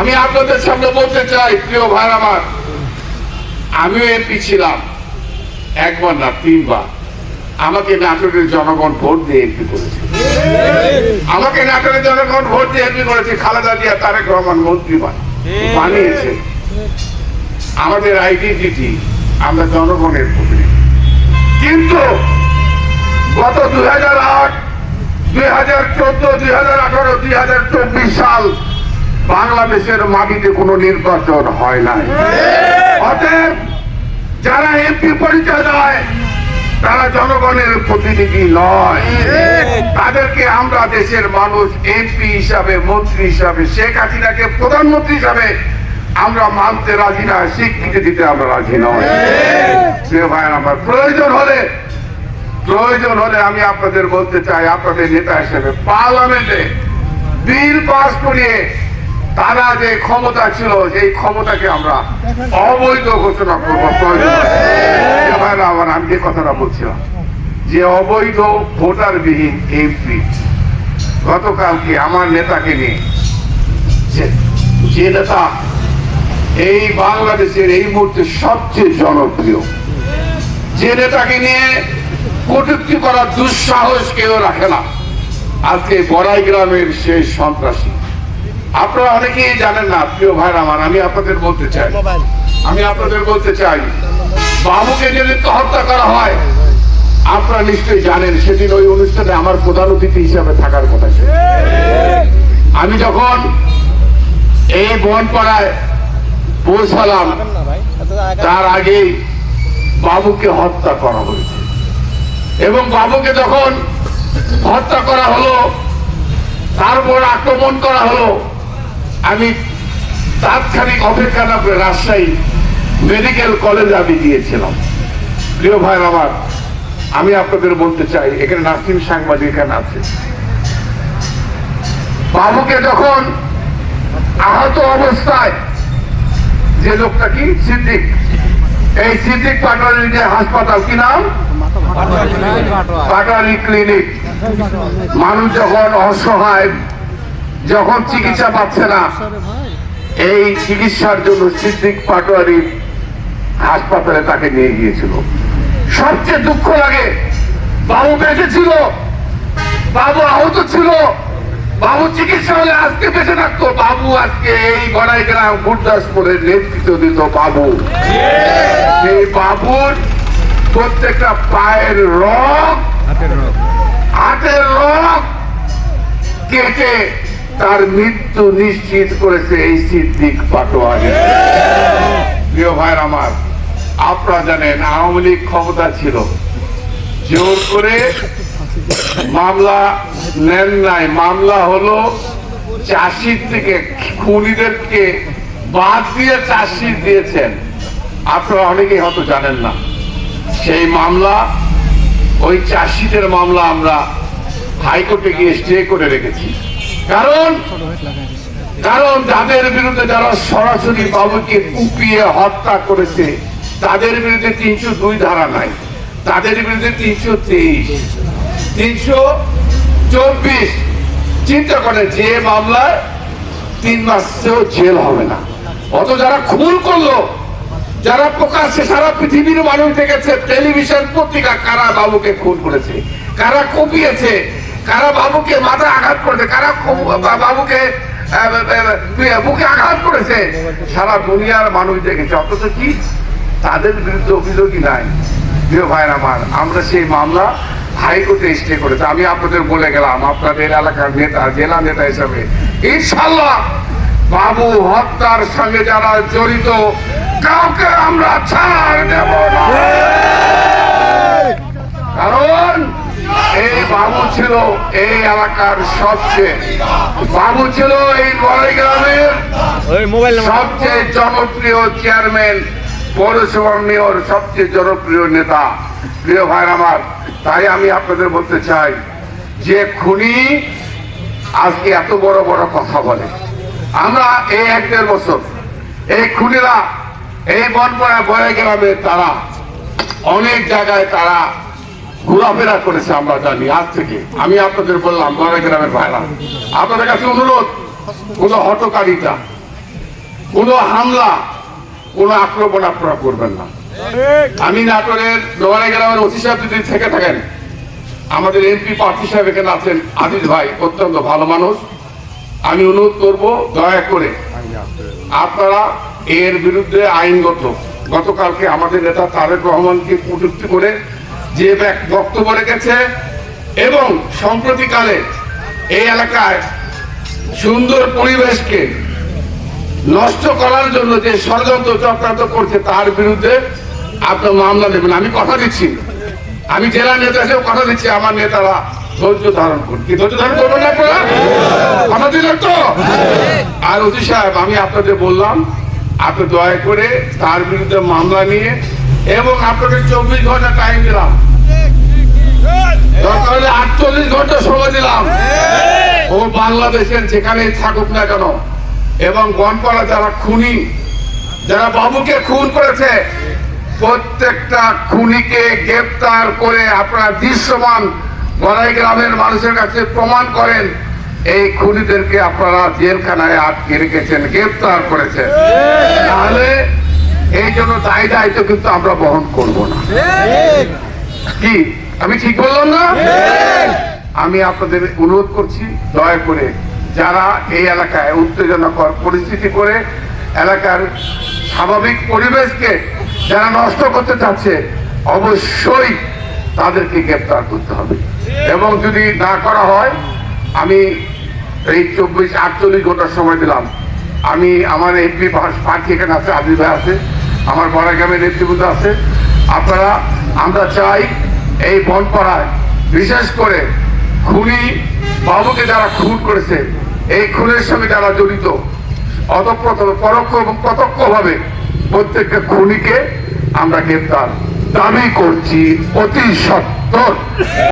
আমি আপনাদের সামনে বলতে চাই, প্রিয় ভাই আমার, আমিও এমপি ছিলাম, একবার না, তিনবার। আমাকে নাটোরের জনগণ ভোট দিয়ে এমপি করেছে। আমাকে নাটোরের জনগণ ভোট দিয়ে এমপি করেছে খালেদা জিয়া, তারেক রহমান মন্ত্রী বান- বানিয়েছে। আমাদের আইডেন্টিটি আমরা জনগণের প্রতিনিধি কিন্তু গত দুই হাজার আট, দুই হাজার চোদ্দ, দুই হাজার আঠারো, দুই হাজার চব্বিশ সাল বাংলাদেশের মাটিতে কোনো নির্বাচন হয় নাই। অতএব যারা এমপি পরিচয় দেয়, তারা জনগণের প্রতিনিধি নয়। তাদেরকে আমরা দেশের মানুষ এমপি হিসাবে, মন্ত্রী হিসাবে, শেখ হাসিনাকে প্রধানমন্ত্রী হিসাবে আমরা মানতে রাজি না, স্বীকৃতি দিতে আমরা রাজি নয় ভাই আমার প্রয়োজন হলে প্রয়োজন হলে আমি আপনাদের বলতে চাই, আপনাদের নেতা হিসেবে পার্লামেন্টে বিল পাস করিয়ে তারা যে ক্ষমতা ছিল সেই ক্ষমতাকে আমরা অবৈধ ঘোষণা করব। আমার আমি যে কথাটা বলছিলাম যে অবৈধ ভোটারবিহীন এমপি গতকালকে আমার নেতাকে নিয়ে যে- যে নেতা এই বাংলাদেশের এই মুহূর্তে সবচেয়ে জনপ্রিয় যে নেতাকে নিয়ে কটূক্তি করার দুঃসাহস কেউ রাখে না। আজকে বড়াই গ্রামের সেই সন্ত্রাসী আপনারা অনেকেই জানেন না প্রিয় ভাইরা আমার আমি আপনাদের বলতে চাই। আমি আপনাদের বলতে চাই বাবুকে যদি হত্যা করা হয় আপনারা নিশ্চয়ই জানেন সেদিন ওই অনুষ্ঠানে আমার প্রধান অতিথি হিসাবে থাকার কথা ছিল। আমি যখন এই বনপাড়ায় পৌঁছালাম তার আগেই বাবুকে হত্যা করা হয়েছে। এবং বাবুকে যখন হত্যা করা হলো তারপর আক্রমণ করা হলো আমি তাৎক্ষণিক অপেক্ষা না করে রাজশাহী মেডিকেল কলেজ আমি গিয়েছিলাম। প্রিয় ভাই আমার, আমি আপনাদের বলতে চাই, এখানে নাসিম সাংবাদিক এখানে আছে। বাবুকে যখন আহত অবস্থায়, যে লোকটা কি? সিদ্দিক। এই সিদ্দিক পাটোয়ারি যে হাসপাতাল, কি নাম? পাটোয়ারি ক্লিনিক। মানুষ যখন অসহায় যখন চিকিৎসা পাচ্ছে না এই চিকিৎসার জন্য সিদ্দিক পাটোয়ারি হাসপাতালে তাকে নিয়ে গিয়েছিল। সবচেয়ে দুঃখ লাগে বাবু বেঁচে ছিল বাবু আহত ছিল বাবু চিকিৎসা হলে আজকে বেঁচে থাকতো বাবু আজকে এই গড়াই গ্রাম গুরদাসপুরের নেতৃত্ব দিত বাবু। সেই বাবুর প্রত্যেকটা পায়ের রক হাতের রক কেটে তার মৃত্যু নিশ্চিত করেছে এই সিদ্দিক পাটোয়ারি। প্রিয় ভাইয়ের আমার, আপনারা জানেন, আওয়ামী লীগ ক্ষমতা ছিল। জোর করে মামলা নেন নাই। মামলা হলো, চাষির থেকে খুনিদেরকে বাদ দিয়ে চাষি দিয়েছেন। আপনারা অনেকেই হয়তো জানেন না। সেই মামলা, ওই চাষিদের মামলা আমরা হাইকোর্টে গিয়ে স্টে করে রেখেছি। কারণ কারণ যাদের বিরুদ্ধে যারা সরাসরি বাবুকে কুপিয়ে হত্যা করেছে তাদের বিরুদ্ধে তিনশো দুই ধারা নাই। তাদের বিরুদ্ধে তিনশো তেইশ। তিনশো চব্বিশ। চিন্তা করে যে মামলায় তিন মাসেও জেল হবে না। অত যারা খুন করল যারা প্রকাশ্যে সারা পৃথিবীর মানুষ দেখেছে টেলিভিশন পত্রিকা কারা বাবুকে খুন করেছে কারা কপিয়েছে কারা বাবুকে মাথায় আঘাত করেছে? কারা বাবুকে বুকে আঘাত করেছে? সারা দুনিয়ার মানুষ দেখেছে। অথচ কি? তাদের বিরুদ্ধে অভিযোগই নাই। প্রিয় ভাইয়ের আমার আমরা সেই মামলা হাইকোর্টে স্টে করেছে। আমি আপনাদের বলে গেলাম আপনাদের এলাকার নেতা জেলা নেতা হিসাবে ইনশাল্লাহ বাবু হত্যার সঙ্গে যারা জড়িত কাউকে আমরা ছাড় দেব না। কারণ এই বাবু ছিল এই এলাকার সবচেয়ে বাবু ছিল এই বড়াই গ্রামের সবচেয়ে জনপ্রিয় চেয়ারম্যান পৌরসভার মেয়র সবচেয়ে জনপ্রিয় নেতা। প্রিয় ভাই আমার তাই আমি আপনাদের বলতে চাই যে খুনি আজকে এত বড় বড় কথা বলে। আমরা এই এক দেড় বছর এই খুনিরা এই বনপাড়া গ্রামে তারা অনেক জায়গায় তারা ঘোরাফেরা করেছে আমরা জানি, আজ থেকে। আমি আপনাদের বললাম, বড় গ্রামের ভাইরা, আপনাদের কাছে অনুরোধ, কোনো হটকারিতা কোনো হামলা, কোনো আক্রমণ আপনারা করবেন না। আমি নাটোরের লোয়ারে গ্রামের ওসি সাহেব যদি থেকে থাকেন, আমাদের এমপি প্রার্থী সাহেব এখানে আছেন আদিল ভাই, অত্যন্ত ভালো মানুষ। আমি অনুরোধ করব, দয়া করে, আপনারা এর বিরুদ্ধে আইনগত, গতকালকে আমাদের নেতা তারেক রহমানকে কটূক্তি করে যে বক্তব্য রেখেছে এবং সম্প্রতিকালে এই এলাকায় সুন্দর পরিবেশকে নষ্ট করার জন্য যে ষড়যন্ত্র চক্রান্ত করছে তার বিরুদ্ধে আপনার মামলা দেবেন আমি কথা দিচ্ছি। আমি জেলা নেতা হিসেবে কথা দিচ্ছি। আমার নেতারা ধৈর্য ধারণ করুন। ধৈর্য ধারণ করবেন আপনারা? কথা দিলেন তো? আর অতি সাহেব, আমি আপনাদের বললাম, আপনি দয়া করে তার বিরুদ্ধে মামলা নিয়ে এবং আপনাকে চব্বিশ ঘণ্টা টাইম দিলাম। আটচল্লিশ ঘণ্টা সময় দিলাম। ও বাংলাদেশের যেখানে থাকুক না কেন, এবং গনপাড়া যারা খুনি, যারা বাবুকে খুন করেছে, প্রত্যেকটা খুনিকে গ্রেপ্তার করে আপনারা দৃশ্যমান গড়াই গ্রামের মানুষের কাছে প্রমাণ করেন, এই খুনিদেরকে আপনারা জেলখানায় আটকে রেখেছেন, গ্রেপ্তার করেছেন। তাহলে এই জন্য দায় দায়িত্ব কিন্তু আমরা বহন করব না। কি? আমি ঠিক বললাম না? আমি আপনাদের অনুরোধ করছি দয়া করে যারা এই এলাকায় উত্তেজনাকর পরিস্থিতি করে এলাকার স্বাভাবিক পরিবেশকে যারা নষ্ট করতে চাচ্ছে অবশ্যই তাদেরকে গ্রেপ্তার করতে হবে। এবং যদি না করা হয় আমি এই চব্বিশ আটচল্লিশ ঘণ্টার সময় দিলাম। আমি আমার এমপি প্রার্থী এখানে আছে আদিল ভাই আছে। আমার বড়াগ্রামের নেতৃবৃন্দ আছে। আপনারা, আমরা চাই এই বনপাড়ায় বিশেষ করে খুনি বাবুকে যারা খুন করেছে, এই খুনের সঙ্গে যারা জড়িত অতপ্রথম পরোক্ষ এবং প্রত্যক্ষ ভাবে প্রত্যেকটা খুনিকে আমরা গ্রেপ্তার। দাবি করছি অতি সত্তর।